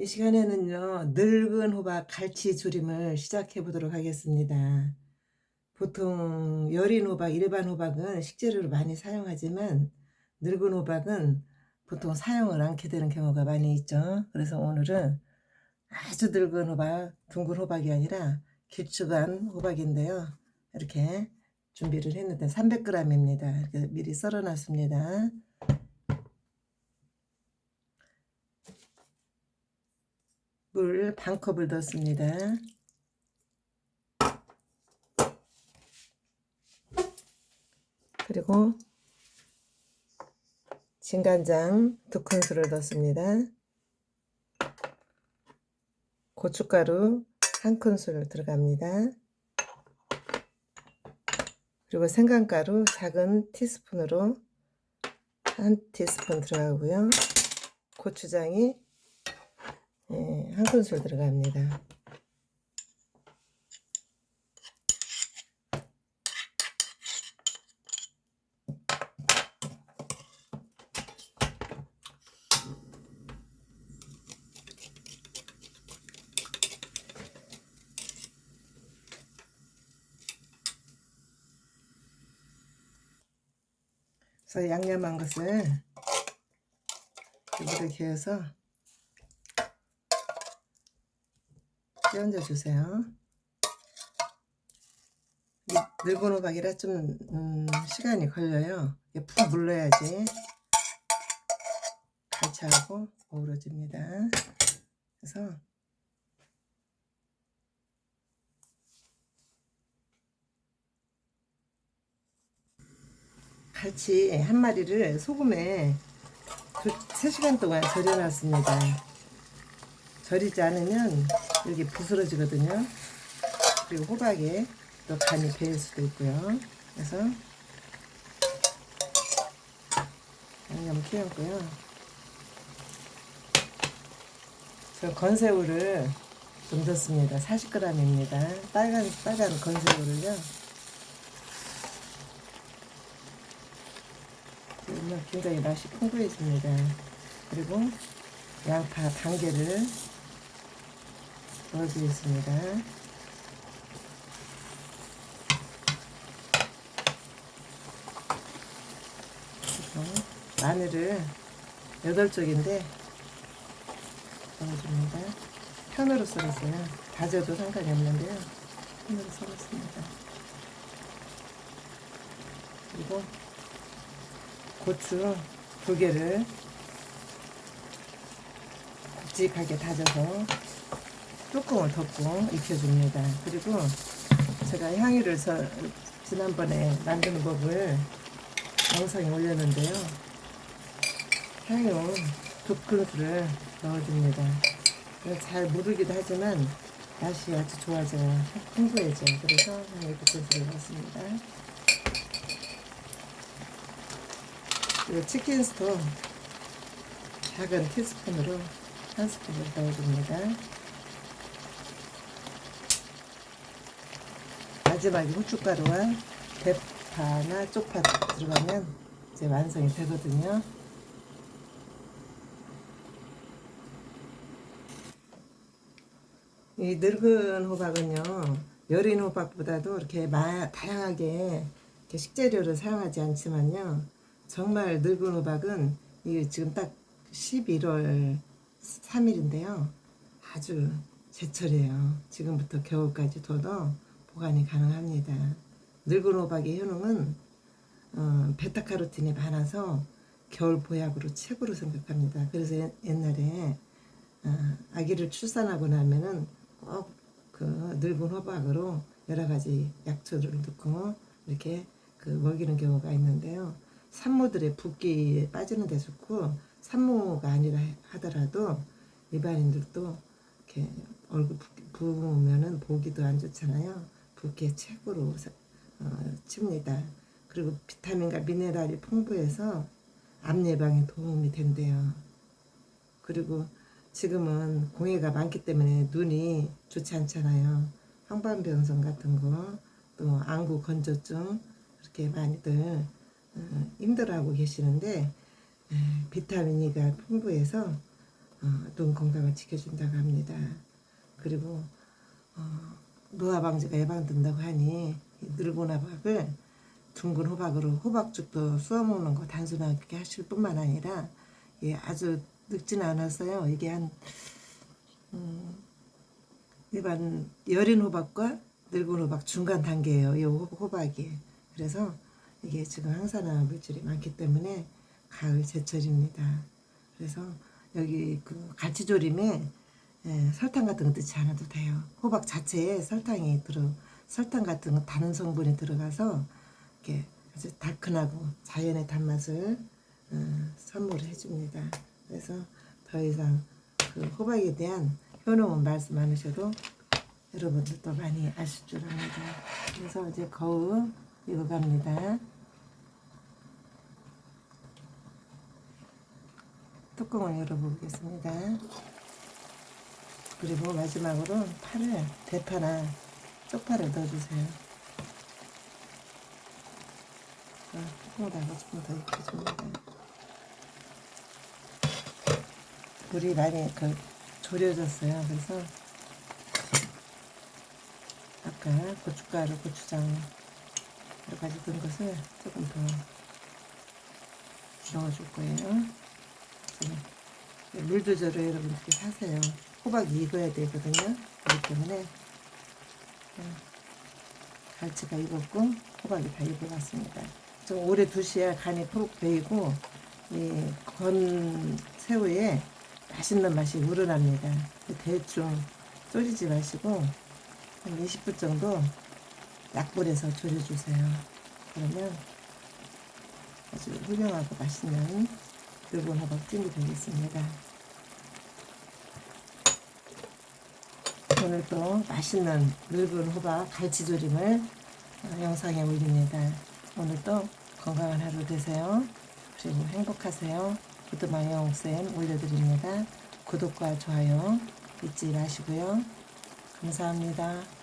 이 시간에는요, 늙은 호박 갈치 조림을 시작해 보도록 하겠습니다. 보통 여린 호박, 일반 호박은 식재료로 많이 사용하지만 늙은 호박은 보통 사용을 않게 되는 경우가 많이 있죠. 그래서 오늘은 아주 늙은 호박, 둥근 호박이 아니라 길쭉한 호박인데요. 이렇게 준비를 했는데 300g입니다. 이렇게 미리 썰어 놨습니다. 물 반컵을 넣습니다. 그리고 진간장 두 큰술을 넣습니다. 고춧가루 한 큰술 들어갑니다. 그리고 생강가루 작은 티스푼으로 한 티스푼 들어가고요. 고추장이 예, 한 큰술 들어갑니다. 양념한 것을 물에 개어서 끼얹어 주세요. 이 늙은 호박이라 좀 음, 시간이 걸려요. 푹 물러야지 갈치하고 어우러집니다. 그래서 갈치 한 마리를 소금에 두, 3시간 동안 절여놨습니다. 절이지 않으면 여기 부스러지거든요. 그리고 호박에 또 간이 배일 수도 있고요. 그래서 양념 키웠고요. 저 건새우를 좀 넣습니다. 40g입니다. 빨간 빨간 건새우를요. 굉장히 맛이 풍부해집니다. 그리고 양파 단계를 넣어주겠습니다. 마늘을 8쪽인데 넣어줍니다. 편으로 썰었어요. 다져도 상관이 없는데요. 편으로 썰었습니다. 그리고 고추 두 개를 굵직하게 다져서 뚜껑을 덮고 익혀줍니다. 그리고 제가 향유를 서, 지난번에 만드는 법을 영상에 올렸는데요. 향유 두 큰술을 넣어줍니다. 잘 무르기도 하지만 맛이 아주 좋아져요. 풍부해져. 그래서 향유 두 큰술을 넣습니다. 그리고 치킨 스톡 작은 티스푼으로 한 스푼을 넣어줍니다. 마지막에 후춧가루와 대파나 쪽파 들어가면 이제 완성이 되거든요. 이 늙은 호박은요, 여린 호박보다도 이렇게 마, 다양하게 이렇게 식재료를 사용하지 않지만요, 정말 늙은 호박은 이게 지금 딱 11월 3일인데요. 아주 제철이에요. 지금부터 겨울까지 둬도 보관이 가능합니다. 늙은 호박의 효능은 어, 베타카로틴이 많아서 겨울 보약으로 최고로 생각합니다. 그래서 옛- 옛날에 어, 아기를 출산하고 나면은 꼭 그 늙은 호박으로 여러 가지 약초를 넣고 이렇게 그 먹이는 경우가 있는데요. 산모들의 붓기에 빠지는 데 좋고 산모가 아니라 하더라도 일반인들도 이렇게 얼굴 부- 부으면은 보기도 안 좋잖아요. 붓기에 최고로 사- 어, 칩니다. 그리고 비타민과 미네랄이 풍부해서 암 예방에 도움이 된대요. 그리고 지금은 공해가 많기 때문에 눈이 좋지 않잖아요. 황반변성 같은 거, 또 안구 건조증 이렇게 많이들 어, 힘들어하고 계시는데 에, 비타민 E가 풍부해서 어, 눈 건강을 지켜준다고 합니다. 그리고 어, 노화 방지가 예방된다고 하니 이 늙은 호박을 둥근 호박으로 호박죽도 쑤어 먹는 거 단순하게 하실 뿐만 아니라 예, 아주 늙지는 않았어요. 이게 한 음, 일반 여린 호박과 늙은 호박 중간 단계예요. 이 호- 호박이. 그래서 이게 지금 항산화 물질이 많기 때문에 가을 제철입니다. 그래서 여기 그 갈치조림에 예, 설탕 같은 거 넣지 않아도 돼요. 호박 자체에 설탕이 들어 설탕 같은 거 다른 성분이 들어가서 이렇게 아주 달큰하고 자연의 단맛을 어, 선물을 해줍니다. 그래서 더 이상 그 호박에 대한 효능은 말씀 안 하셔도 여러분들도 많이 아실 줄 압니다. 그래서 이제 거울 익어갑니다. 뚜껑을 열어보겠습니다. 그리고 마지막으로 파를 대파나 쪽파를 넣어주세요. 자, 뚜껑에다가 조금 더 익혀줍니다. 물이 많이 그 졸여졌어요. 그래서 아까 고춧가루, 고추장 여러 가지 넣은 것을 조금 더 넣어줄 거예요. 지금 물 조절을 여러분 어떻게 하세요. 호박이 익어야 되거든요. 그렇기 때문에 음, 갈치가 익었고 호박이 다 익어갔습니다. 좀 오래 두셔야 간이 푹 배이고 이건 새우에 맛있는 맛이 우러납니다. 대충 졸이지 마시고 한 20분 정도 약불에서 졸여주세요. 그러면 아주 훌륭하고 맛있는 늙은 호박찜이 되겠습니다. 오늘 또 맛있는 늙은 호박 갈치조림을 어, 영상에 올립니다. 오늘도 건강한 하루 되세요. 그리고 행복하세요. 구두방 영옥쌤 올려드립니다. 구독과 좋아요 잊지 마시고요. 감사합니다.